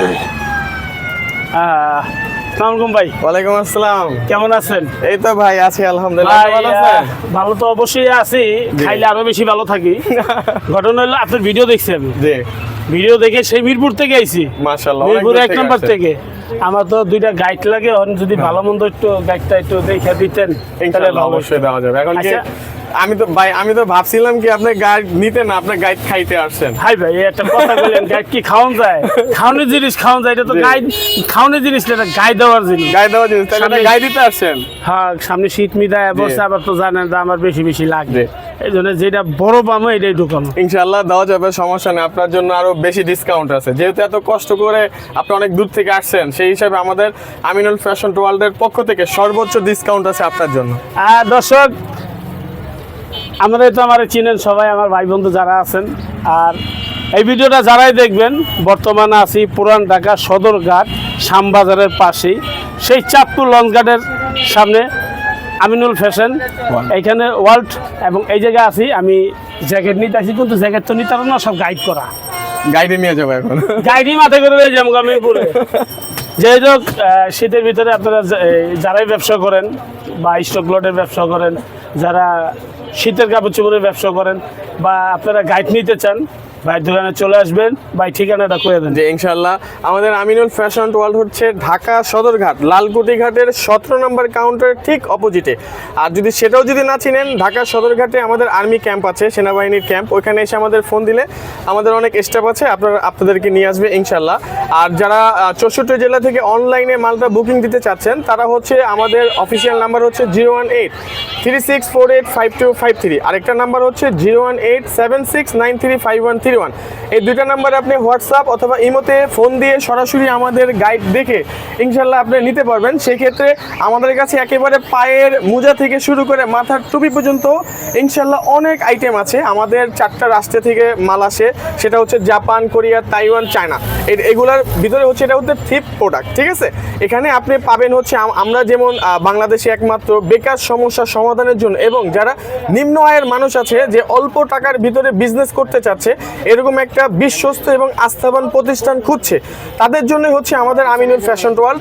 আহ, আসসালামু আলাইকুম ভাই। ওয়ালাইকুম আসসালাম। কেমন আছেন? এই তো ভাই আছি আলহামদুলিল্লাহ। ভালো আছেন? আহ, ভালো তো অবশ্যই আছি। খাইলে আরও বেশি ভালো থাকি। ঘটনা হলো আপনার ভিডিও দেখছি আমি। ভিডিও দেখে সেই মিরপুর থেকে আইছি। মাশাআল্লাহ মিরপুর এক নম্বর থেকে। আমার তো দুইটা গাইড লাগে যদি ভালো মন্দ একটু গাইডটা একটু দেখে দিতেন অবশ্যই দেওয়া যাবে। এখন। আমি তো ভাই আমি তো ভাবছিলাম কি আপনি গাইড নিতে না আপনি গাইড খাইতে আসছেন। হাই ভাই একটা কথা বললেন গাইড কি খাওয়ান যায়? খাওয়ানোর জিনিস খাওয়ান যায় এটা তো গাইড খাওয়ানোর জিনিস না গাইড দেওয়ার জিনিস। গাইড দেওয়া জিনিস তাহলে দিতে আসছেন? হ্যাঁ সামনে শীত মিদায় বসে আবার তো জানেন যে আমার বেশি বেশি লাগবে এই জন্য যেটা বড় পামো এটাই ঢুকামো ইনশাআল্লাহ দেওয়া যাবে সমস্যা নেই। আপনার জন্য আরও বেশি ডিসকাউন্ট আছে। যেহেতু এত কষ্ট করে আপনি অনেক দূর থেকে আসছেন সেই হিসাবে আমাদের আমিনুল ফ্যাশন ওয়ার্ল্ডের পক্ষ থেকে সর্বোচ্চ ডিসকাউন্ট আছে আপনার জন্য। আর দর্শক আমাদের তো আমার চিনেন সবাই আমার ভাই বন্ধু যারা আছেন। আর এই ভিডিওটা যারাই দেখবেন বর্তমানে আছি পুরান ঢাকা সদরঘাট শ্যামবাজারের পাশেই। সেই চাঁদপুর লঞ্চঘাটের সামনে আমিনুল ফ্যাশন এখানে ওয়ার্ল্ড এবং এই জায়গায় আছি আমি জ্যাকেট নিতে আসি কিন্তু জ্যাকেট তো নিতে পারব না সব গাইড করা। গাইডে নিয়ে যাব এখন। গাইডই মাথায় করে যাব আমি পুরো যাই হোক শীতের ভিতরে আপনারা যারাই ব্যবসা করেন বা স্টক লটের ব্যবসা করেন, যারা শীতের কাপড় চোপড়ের ব্যবসা করেন বা আপনারা গাইড নিতে চান ভাই, দোকানে চলে আসবেন। ভাই, ঠিকানাটা করে দেন। যে ইনশাল্লাহ আমাদের আমিনুল ফ্যাশন ওয়ার্ল্ড হচ্ছে ঢাকা সদরঘাট লালকুটি ঘাটের সতেরো নম্বর কাউন্টারের ঠিক অপোজিটে। আর যদি সেটাও যদি না চিনেন, ঢাকা সদরঘাটে আমাদের আর্মি ক্যাম্প আছে, সেনাবাহিনীর ক্যাম্প। ওইখানে এসে আমাদের ফোন দিলে আমাদের অনেক স্টাফ আছে, আপনারা, আপনাদেরকে নিয়ে আসবে ইনশাল্লাহ আর যারা চৌষট্টি জেলা থেকে অনলাইনে মালটা বুকিং দিতে চাচ্ছেন, তারা হচ্ছে আমাদের অফিসিয়াল নাম্বার হচ্ছে zero one eight three six four eight five two five three আরেকটা নাম্বার হচ্ছে zero one eight seven six nine three five one three one. এই দুইটা নাম্বারে আপনি হোয়াটসঅ্যাপ অথবা ইমোতে ফোন দিয়ে সরাসরি আমাদের গাইড দেখে ইনশাল্লাহ আপনি নিতে পারবেন। সেক্ষেত্রে আমাদের কাছে একেবারে পায়ের মোজা থেকে শুরু করে মাথার টুপি পর্যন্ত ইনশাল্লাহ অনেক আইটেম আছে। আমাদের চারটা রাষ্ট্র থেকে মাল আসে। সেটা হচ্ছে জাপান, কোরিয়া, তাইওয়ান, চায়না। এগুলার ভিতরে হচ্ছে এটা হচ্ছে থিপ প্রোডাক্ট ঠিক আছে? এখানে আপনি পাবেন হচ্ছে আমরা যেমন বাংলাদেশে একমাত্র বেকার সমস্যা সমাধানের জন্য এবং যারা নিম্ন আয়ের মানুষ আছে, যে অল্প টাকার ভিতরে বিজনেস করতে চাচ্ছে এরকম একটা বিশ্বস্ত এবং আস্থাবান প্রতিষ্ঠান খুঁজছে। তাদের জন্য হচ্ছে আমাদের আমিনুল ফ্যাশন ওয়ার্ল্ড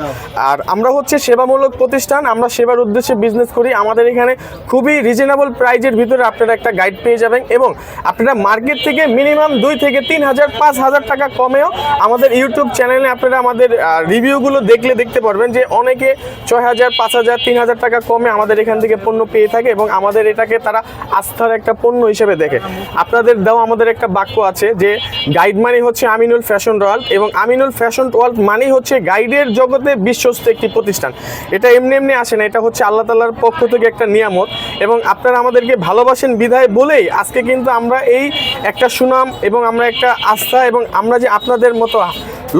আর আমরা হচ্ছে সেবামূলক প্রতিষ্ঠান, আমরা সেবার উদ্দেশ্যে বিজনেস করি। আমাদের এখানে খুবই রিজনেবল প্রাইজের ভিতরে আপনারা একটা গাইড পেয়ে যাবেন এবং আপনারা মার্কেট থেকে মিনিমাম দুই থেকে তিন হাজার, পাঁচ হাজার টাকা কমেও আমাদের ইউটিউব চ্যানেলে আপনারা আমাদের রিভিউগুলো দেখলে দেখতে পারবেন যে অনেকে ছয় হাজার, পাঁচ হাজার, তিন হাজার টাকা কমে আমাদের এখান থেকে পণ্য পেয়ে থাকে এবং আমাদের এটাকে তারা আস্থার একটা পণ্য হিসেবে দেখে। আপনাদের দাও আমাদের একটা বাক্য আছে যে গাইড মানে হচ্ছে আমিনুল ফ্যাশন ওয়ার্ল্ড এবং আমিনুল ফ্যাশন ওয়ার্ল্ড মানেই হচ্ছে গাইডের জগতে বিশ্বস্ত একটি প্রতিষ্ঠান। এটা এমনি এমনি আসে না, এটা হচ্ছে আল্লাহ তাল্লাহর পক্ষ থেকে একটা নিয়ামত এবং আপনারা আমাদেরকে ভালোবাসেন বিধায় বলেই আজকে কিন্তু আমরা এই একটা সুনাম এবং আমরা একটা আস্থা এবং আমরা যে আপনাদের মতো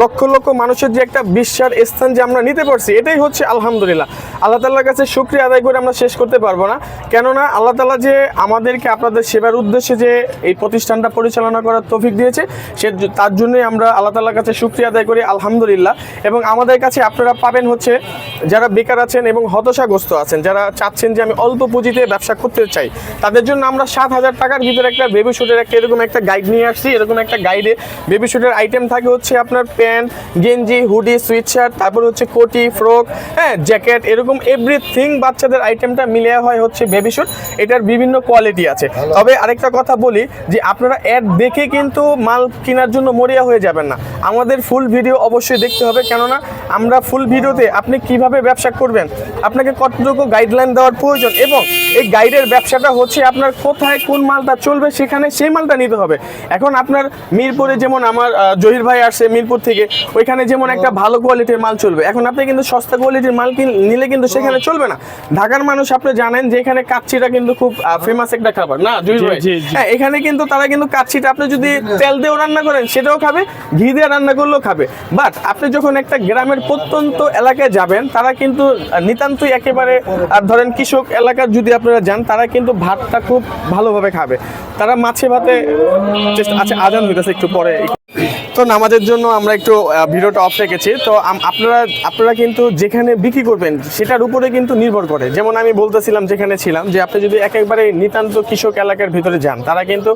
লক্ষ লক্ষ মানুষের যে একটা বিশ্বাস স্থান যে আমরা নিতে পারছি, এটাই হচ্ছে আলহামদুলিল্লাহ। আল্লাহ তাল্লার কাছে শুক্রিয়া আদায় করে আমরা শেষ করতে পারব না। কেননা আল্লাহ তালা যে আমাদেরকে আপনাদের সেবার উদ্দেশ্যে যে এই প্রতিষ্ঠানটা পরিচালনা করার তৌফিক দিয়েছে। সে তার জন্যই আমরা আল্লাহ তাল্লার কাছে শুক্রিয়া আদায় করি আলহামদুলিল্লাহ। এবং আমাদের কাছে আপনারা পাবেন হচ্ছে যারা বেকার আছেন এবং হতাশাগ্রস্ত আছেন যারা চাচ্ছেন যে আমি অল্প পুঁজিতে ব্যবসা করতে চাই তাদের জন্য আমরা সাত হাজার টাকার ভিতরে একটা বেবি শুটের একটা এরকম একটা গাইড নিয়ে আসছি। এরকম একটা গাইডে বেবি শুটের আইটেম থাকে হচ্ছে আপনার প্যান্ট গেঞ্জি হুডি সুইট শার্ট তারপর হচ্ছে কোটি ফ্রক হ্যাঁ জ্যাকেট এরকম এভরিথিং বাচ্চাদের আইটেমটা মিলে হয় হচ্ছে বেবি শুট এটার বিভিন্ন কোয়ালিটি আছে। তবে আরেকটা কথা বলি যে আপনারা অ্যাড দেখে কিন্তু মাল কেনার জন্য মরিয়া হয়ে যাবেন না। আমাদের ফুল ভিডিও অবশ্যই দেখতে হবে কেননা আমরা ফুল ভিডিওতে আপনি কীভাবে ব্যবসা করবেন আপনাকে কতটুকু গাইডলাইন দেওয়ার প্রয়োজন এবং এই গাইডের ব্যবসাটা হচ্ছে আপনার কোথায় কোন মালটা চলবে সেখানে সেই মালটা নিতে হবে। এখন আপনার মিরপুরে যেমন আমার জহির ভাই আসছে মিরপুর থেকে ওইখানে যেমন একটা ভালো কোয়ালিটির মাল চলবে। এখন আপনি কিন্তু সস্তা কোয়ালিটির মাল নিলে কিন্তু সেখানে চলবে না। ঢাকার মানুষ আপনি জানেন যে এখানে কাচ্চিটা কিন্তু খুব ফেমাস একটা খাবার না জহির ভাই। হ্যাঁ এখানে কিন্তু তারা কিন্তু কাচ্চিটা আপনি যদি তেল দিয়েও রান্না করেন সেটাও খাবে ঘি দিয়ে রান্না করলেও খাবে। বাট আপনি যখন একটা গ্রামের প্রত্যন্ত এলাকায় যাবেন তারা কিন্তু নিতান্তই একেবারে আর ধরেন কৃষক এলাকার যদি আপনারা যান তারা কিন্তু ভাতটা খুব ভালোভাবে খাবে। তারা মাছে ভাতে আচ্ছা আজান হইতেছে একটু পরে। তো নামাজের জন্য আমরা একটু ভিডিওটা অফ রেখেছি। তো আপনারা আপনারা কিন্তু যেখানে বিক্রি করবেন, সেটার উপরে কিন্তু নির্ভর করে। যেমন আমি বলতেছিলাম যেখানে ছিলাম, যে আপনি যদি একেবারে নিতান্ত কৃষক এলাকার ভিতরে যান, তারা কিন্তু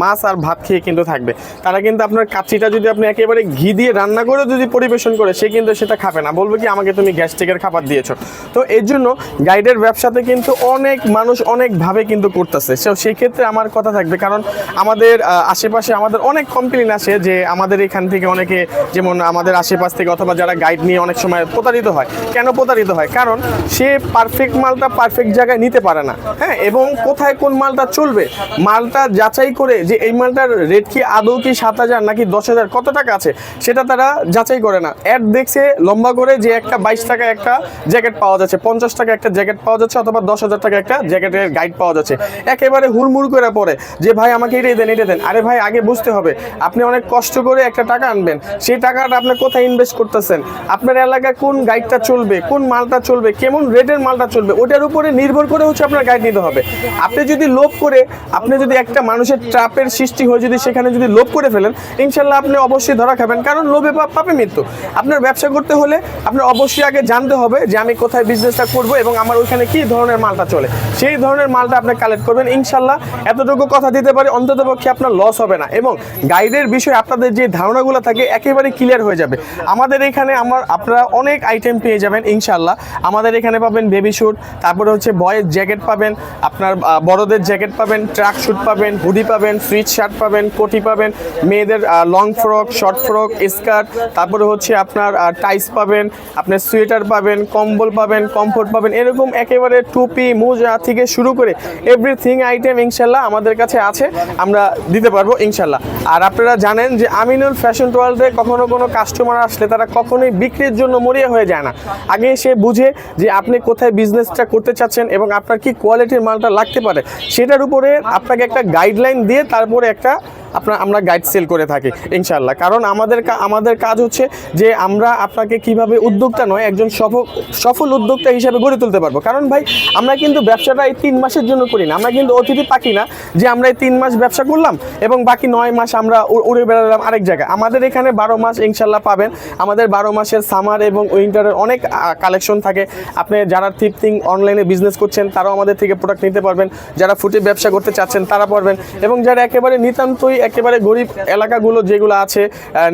মাছ আর ভাত খেয়ে কিন্তু থাকবে। তারা কিন্তু আপনার কাচ্চিটা যদি আপনি একেবারে ঘি দিয়ে রান্না করে যদি পরিবেশন করে, সে কিন্তু সেটা খাবে না। বলবে কি, আমাকে তুমি গ্যাস্ট্রিকের খাবার দিয়েছ। তো এর জন্য গাইডের ব্যবসাতে কিন্তু অনেক মানুষ অনেকভাবে কিন্তু করতেছে। সেই আমার কথা থাকবে, কারণ আমাদের আশেপাশে আমাদের অনেক কমপ্লেন আসে যে আমাদের এখান থেকে অনেকে যেমন আমাদের আশেপাশ থেকে অথবা যারা গাইড নিয়ে অনেক সময় প্রতারিত হয়। কেন প্রতারিত হয়? কারণ সে পারফেক্ট মালটা পারফেক্ট জায়গায় নিতে পারে না। হ্যাঁ এবং কোথায় কোন মালটা চলবে? মালটা যাচাই করে যে এই মালটার রেট কি আদৌ কি সাত হাজার নাকি দশ হাজার কত টাকা আছে, সেটা তারা যাচাই করে না। অ্যাড দেখছে, লম্বা করে যে একটা বাইশ টাকা একটা জ্যাকেট পাওয়া যাচ্ছে, পঞ্চাশ টাকা একটা জ্যাকেট পাওয়া যাচ্ছে অথবা দশ হাজার টাকা একটা জ্যাকেটের গাইড পাওয়া যাচ্ছে। একেবারে হুড়মুড় করে পড়ে যে, ভাই, আমাকে এটাই দেন এটা দেন। আরে ভাই, আগে বুঝতে হবে, আপনি অনেক কষ্ট করে একটা টাকা আনবেন। সেই টাকাটা আপনি কোথায় ইনভেস্ট করতেছেন? আপনার এলাকায় কোন গাইডটা চলবে, কোন মালটা চলবে, কেমন রেটের মালটা চলবে, ওটার উপরে নির্ভর করে হচ্ছে আপনার গাইড নিতে হবে। আপনি যদি লোভ করে, আপনি যদি একটা মানুষের ট্রাপের সৃষ্টি হয়ে যদি সেখানে যদি লোভ করে ফেলেন, ইনশাল্লাহ আপনি অবশ্যই ধরা খাবেন। কারণ লোভে পাপ মৃত্যু। আপনার ব্যবসা করতে হলে আপনার অবশ্যই আগে জানতে হবে যে আমি কোথায় বিজনেসটা করব এবং আমার ওইখানে কি ধরনের মালটা চলে। সেই ধরনের মালটা আপনি কালেক্ট করবেন। ইনশাল্লাহ এতটুকু কথা দিতে পারি, অন্ততপক্ষে আপনার লস হবে না। এবং গাইডের বিষয়ে আপনাদের যে ধারণাগুলো থাকে একেবারে ক্লিয়ার হয়ে যাবে। আমাদের এখানে আমার আপনারা অনেক আইটেম পেয়ে যাবেন ইনশাল্লাহ আমাদের এখানে পাবেন বেবি শ্যুট তারপরে হচ্ছে বয়ের জ্যাকেট পাবেন, আপনার বড়দের জ্যাকেট পাবেন ট্রাক শ্যুট পাবেন হুডি পাবেন সুইচ শার্ট পাবেন, কোটি পাবেন, মেয়েদের long frock short frock skirt তারপরে হচ্ছে আপনার টাইস পাবেন, আপনার সোয়েটার পাবেন, কম্বল পাবেন কমফোর্ট পাবেন, এরকম একেবারে টুপি, মোজা থেকে শুরু করে এভরিথিং আইটেম ইনশাল্লাহ আমাদের কাছে আছে, আমরা দিতে পারব ইনশাল্লাহ আর আপনারা জানেন যে আমিনুল ফ্যাশন ওয়ার্ল্ডে কখনো কোনো কাস্টমার আসলে তারা কখনোই বিক্রির জন্য মরিয়া হয়ে যায় না। আগে সে বুঝে যে আপনি কোথায় বিজনেসটা করতে চাচ্ছেন এবং আপনার কি কোয়ালিটির মালটা লাগতে পারে। সেটার উপরে আপনাকে একটা গাইডলাইন দিয়ে তারপরে একটা আপনার, আমরা গাইড সেল করে থাকি ইনশাল্লাহ কারণ আমাদের আমাদের কাজ হচ্ছে যে আমরা আপনাকে কীভাবে উদ্যোক্তা নয়, একজন সফল সফল উদ্যোক্তা হিসাবে গড়ে তুলতে পারব। কারণ ভাই, আমরা কিন্তু ব্যবসাটা এই তিন মাসের জন্য করি না। আমরা কিন্তু অতিথি পাখি না যে আমরা এই তিন মাস ব্যবসা করলাম এবং বাকি নয় মাস আমরা উড়ে বেড়ালাম আরেক জায়গায়। আমাদের এখানে বারো মাস ইনশাল্লাহ পাবেন। আমাদের বারো মাসের সামার এবং উইন্টারের অনেক কালেকশন থাকে। আপনি যারা থিপথিং অনলাইনে বিজনেস করছেন, তারাও আমাদের থেকে প্রোডাক্ট নিতে পারবেন। যারা ফুটে ব্যবসা করতে চাচ্ছেন, তারা পারবেন। এবং যারা একেবারে নিতান্তই একেবারে গরিব এলাকাগুলো যেগুলো আছে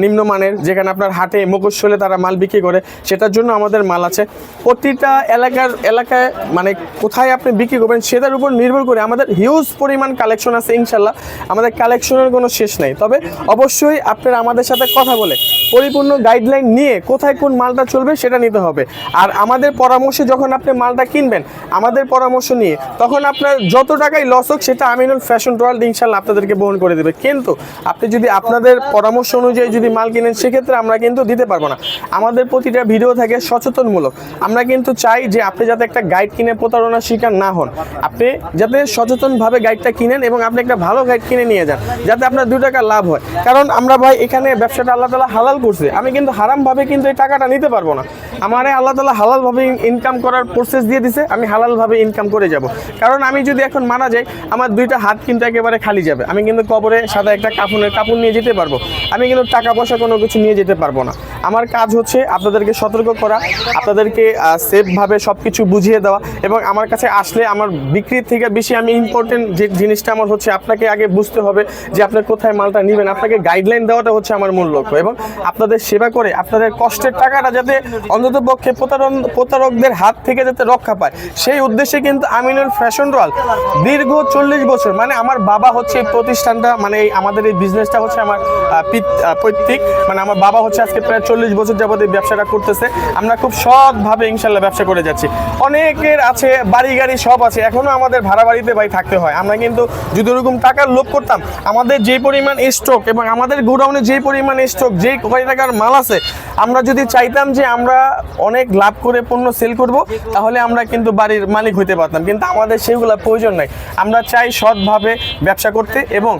নিম্নমানের, যেখানে আপনার হাটে মুখোশলে তারা মাল বিক্রি করে, সেটার জন্য আমাদের মাল আছে। প্রতিটা এলাকার এলাকায় মানে কোথায় আপনি বিক্রি করবেন সেটার উপর নির্ভর করে আমাদের হিউজ পরিমাণ কালেকশন আছে ইনশাল্লাহ। আমাদের কালেকশনের কোনো শেষ নেই। তবে অবশ্যই আপনারা আমাদের সাথে কথা বলে, পরিপূর্ণ গাইডলাইন নিয়ে কোথায় কোন মালটা চলবে সেটা নিতে হবে। আর আমাদের পরামর্শে যখন আপনি মালটা কিনবেন, আমাদের পরামর্শ নিয়ে, তখন আপনার যত টাকাই লস হোক, সেটা আমিনুল ফ্যাশন ওয়ার্ল্ড ইনশাল্লাহ আপনাদেরকে বহন করে দেবে। কিন্তু আপনি যদি আপনাদের পরামর্শ অনুযায়ী যদি মাল কিনেন, সেক্ষেত্রে আমরা কিন্তু দিতে পারব না। আমাদের প্রতিটা ভিডিও থাকে সচেতনমূলক। আমরা কিন্তু চাই যে আপনি যাতে একটা গাইড কিনে, প্রতারণার শিকার না হন। আপনি যাতে সচেতনভাবে গাইডটা কিনেন এবং আপনি একটা ভালো গাইড কিনে নিয়ে যান, যাতে আপনার দু টাকা লাভ হয়। কারণ আমরা ভাই এখানে ব্যবসাটা আল্লাহ তালা হালাল করছে। আমি কিন্তু হারামভাবে কিন্তু এই টাকাটা নিতে পারব না। আমার আল্লাহ তালা হালালভাবে ইনকাম করার প্রসেস দিয়ে দিছে, আমি হালালভাবে ইনকাম করে যাব। কারণ আমি যদি এখন মারা যাই, আমার দুইটা হাত কিন্তু একেবারে খালি যাবে। আমি কিন্তু কবরে সাদা একটা কাপড়ের কাপড় নিয়ে যেতে পারব। আমি কিন্তু টাকা পয়সা কোনো কিছু নিয়ে যেতে পারব না। আমার কাজ হচ্ছে আপনাদেরকে সতর্ক করা, আপনাদেরকে সেফভাবে সব কিছু বুঝিয়ে দেওয়া এবং আমার কাছে আসলে আমার বিক্রির থেকে বেশি আমি ইম্পর্টেন্ট যে জিনিসটা আমার হচ্ছে আপনাকে আগে বুঝতে হবে যে আপনি কোথায় মালটা নেবেন। আপনাকে গাইডলাইন দেওয়াটা হচ্ছে আমার মূল লক্ষ্য এবং আপনাদের সেবা করে, আপনাদের কষ্টের টাকাটা যাতে অন্তত পক্ষে প্রতারণ, প্রতারকদের হাত থেকে যাতে রক্ষা পায়। সেই উদ্দেশ্যে কিন্তু আমিনুল ফ্যাশন রয়াল দীর্ঘ চল্লিশ বছর মানে আমার বাবা হচ্ছে এই প্রতিষ্ঠানটা মানে এই আমাদের এই বিজনেসটা হচ্ছে আমার পৈতৃক। মানে আমার বাবা হচ্ছে আজকে প্রায় চল্লিশ বছর যাবত এই ব্যবসাটা করতেছে। আমরা খুব সৎভাবে ইনশাল্লাহ ব্যবসা করে যাচ্ছি। অনেকের আছে, বাড়ি গাড়ি সব আছে, এখনও আমাদের ভাড়া বাড়িতে ভাই থাকতে হয়। আমরা কিন্তু যদি ওরকম টাকার লোভ করতাম, আমাদের যে পরিমাণ স্টক এবং আমাদের গোডাউনে যে পরিমাণ স্টক যে কয় টাকার মাল আছে, আমরা যদি চাইতাম যে আমরা অনেক লাভ করে পণ্য সেল করব, তাহলে আমরা কিন্তু বাড়ির মালিক হইতে পারতাম। কিন্তু আমাদের সেগুলো প্রয়োজন নাই। আমরা চাই সৎভাবে ব্যবসা করতে এবং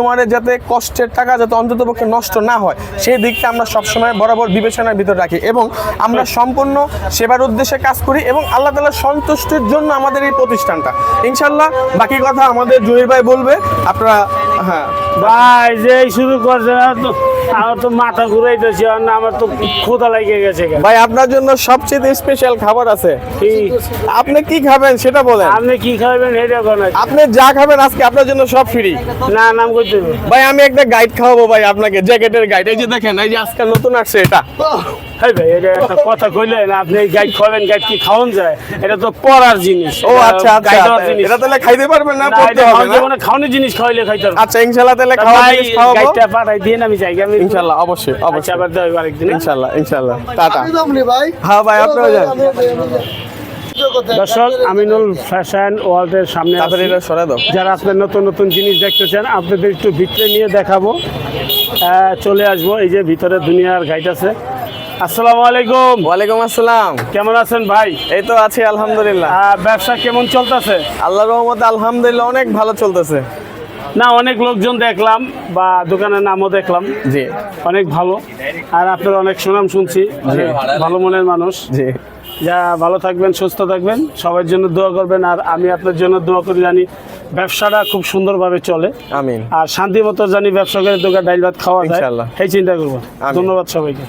কাস্টমারের যাতে কষ্টের টাকা যাতে অন্তত পক্ষে নষ্ট না হয়, সেই দিকটা আমরা সবসময় বরাবর বিবেচনার ভিতর রাখি এবং আমরা সম্পূর্ণ সেবার উদ্দেশ্যে কাজ করি এবং আল্লাহ তালা সন্তুষ্টির জন্য আমাদের এই প্রতিষ্ঠানটা। ইনশাল্লাহ বাকি কথা আমাদের জহির ভাই বলবে, আপনারা হ্যাঁ। ভাই যে এই শুরু করছে না তো আমার তো মাথা ঘুরাইতেছে আর না আমার তো ক্ষুধা লেগে গেছে ভাই আপনার জন্য সবচেয়ে স্পেশাল খাবার আছে। কি? আপনি কি খাবেন সেটা বলেন। আপনি কি খাবেন এটা কোন আপনি যা খাবেন আজকে আপনার জন্য সব ফ্রি না নাম করতে ভাই আমি একটা গাইড খাওয়াবো ভাই আপনাকে জ্যাকেটের গাইড এই যে দেখেন এই যে আজকাল নতুন আসছে এটা। এই ভাই এটা একটা কথা কইলেন আপনি গাইড খাবেন গাইড কি খাওয়ান যায়? এটা তো পড়ার জিনিস। ও আচ্ছা জিনিস। এটা তাহলে খাইতে পারবেন না না, পড়তে হবে না। যাবে খাওয়ানোর জিনিস খাওয়াইলে খাইতে হবে। আচ্ছা ইনশাআল্লাহ তাহলে তা জিনিস খাওয়াবো। গাইডটা পাঠাই দিন আমি যাই আমি ইনশাআল্লাহ অবশ্যই অবশ্যই। আবার দেওয়া আরেকদিন? ইনশাআল্লাহ ইনশাআল্লাহ টাটা। ভাই। হ্যাঁ ভাই আপনারা যান। দর্শক আমিনুল ফ্যাশন ওয়ার্ল্ডের সামনে যারা আপনার নতুন নতুন জিনিস দেখতে চান আপনাদের একটু ভিতরে নিয়ে দেখাবো। আহ, চলে আসব এই যে ভিতরে দুনিয়ার গাইড আছে। আসসালামু আলাইকুম। ওয়ালাইকুম আসসালাম। কেমন আছেন ভাই? এই তো আছি আলহামদুলিল্লাহ। ব্যবসা কেমন চলতেছে? আল্লাহর রহমতে আলহামদুলিল্লাহ অনেক ভালো চলতেছে। না অনেক লোকজন দেখলাম বা দোকানের নামও দেখলাম। জি। অনেক ভালো। আর আপনার অনেক সুনাম শুনছি। ভালো মনের মানুষ। জি। যা ভালো থাকবেন সুস্থ থাকবেন সবার জন্য দোয়া করবেন। আর আমি আপনার জন্য দোয়া করি জানি ব্যবসাটা খুব সুন্দরভাবে চলে। আমিন। আর শান্তি মতো জানি ব্যবসা করে দোকান ডাইল ভাত খাওয়া যায়। এই চিন্তা করব। ধন্যবাদ সবাইকে।